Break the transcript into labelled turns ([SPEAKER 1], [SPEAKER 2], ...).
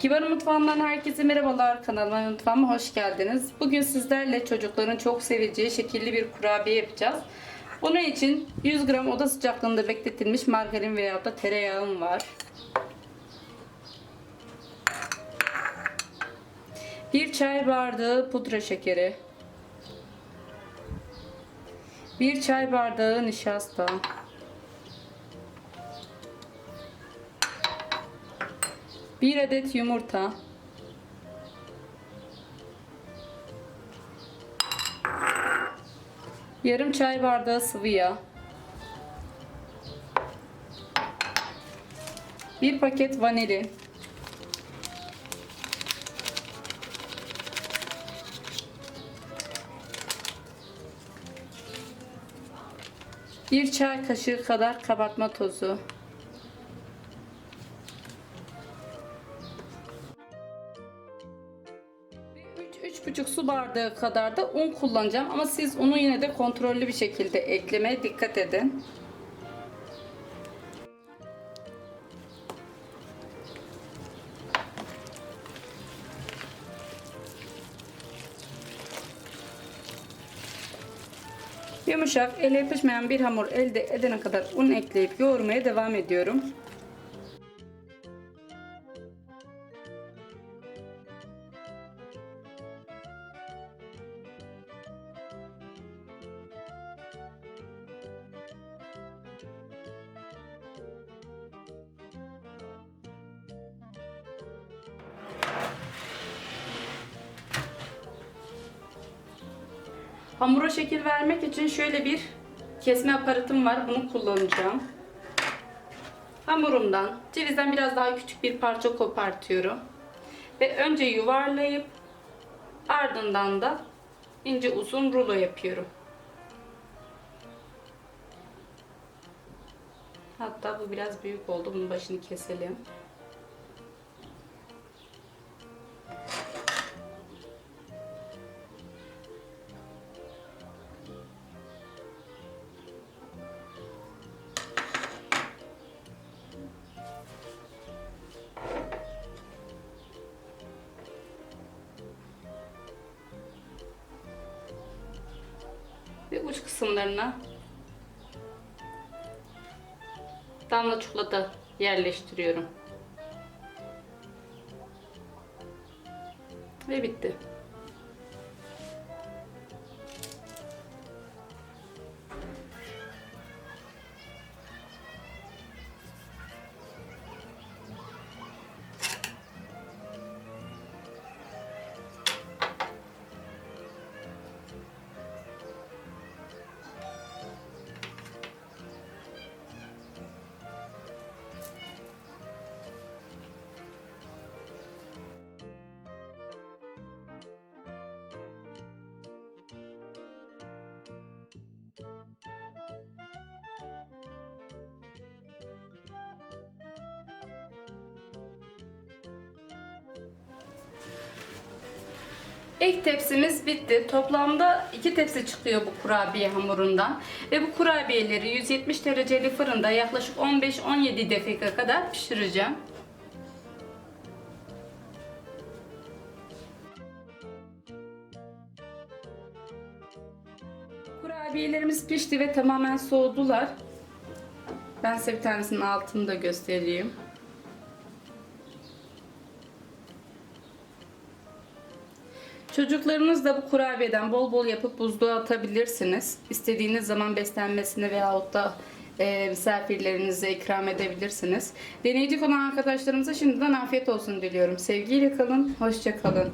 [SPEAKER 1] Kibar Mutfağı'ndan herkese merhabalar. Kanalıma mutfağıma hoş geldiniz. Bugün sizlerle çocukların çok seveceği şekilli bir kurabiye yapacağız. Bunun için 100 gram oda sıcaklığında bekletilmiş margarin veya da tereyağım var. Bir çay bardağı pudra şekeri. Bir çay bardağı nişasta. Bir adet yumurta. Yarım çay bardağı sıvı yağ. Bir paket vanilin. Bir çay kaşığı kadar kabartma tozu. Ve 3-3,5 su bardağı kadar da un kullanacağım ama siz unu yine de kontrollü bir şekilde eklemeye dikkat edin. Yumuşak, ele yapışmayan bir hamur elde edene kadar un ekleyip yoğurmaya devam ediyorum. Hamura şekil vermek için şöyle bir kesme aparatım var. Bunu kullanacağım. Hamurumdan cevizden biraz daha küçük bir parça kopartıyorum. Ve önce yuvarlayıp ardından da ince uzun rulo yapıyorum. Hatta bu biraz büyük oldu. Bunun başını keselim. Uç kısımlarına damla çikolata yerleştiriyorum. Ve bitti. İlk tepsimiz bitti. Toplamda iki tepsi çıkıyor bu kurabiye hamurundan. Ve bu kurabiyeleri 170 dereceli fırında yaklaşık 15-17 dakika kadar pişireceğim. Kurabiyelerimiz pişti ve tamamen soğudular. Ben size bir tanesinin altını da göstereyim. Çocuklarınız da bu kurabiyeden bol bol yapıp buzluğa atabilirsiniz. İstediğiniz zaman beslenmesini veyahut da e, misafirlerinize ikram edebilirsiniz. Deneyecek olan arkadaşlarımıza şimdiden afiyet olsun diliyorum. Sevgiyle kalın, hoşça kalın.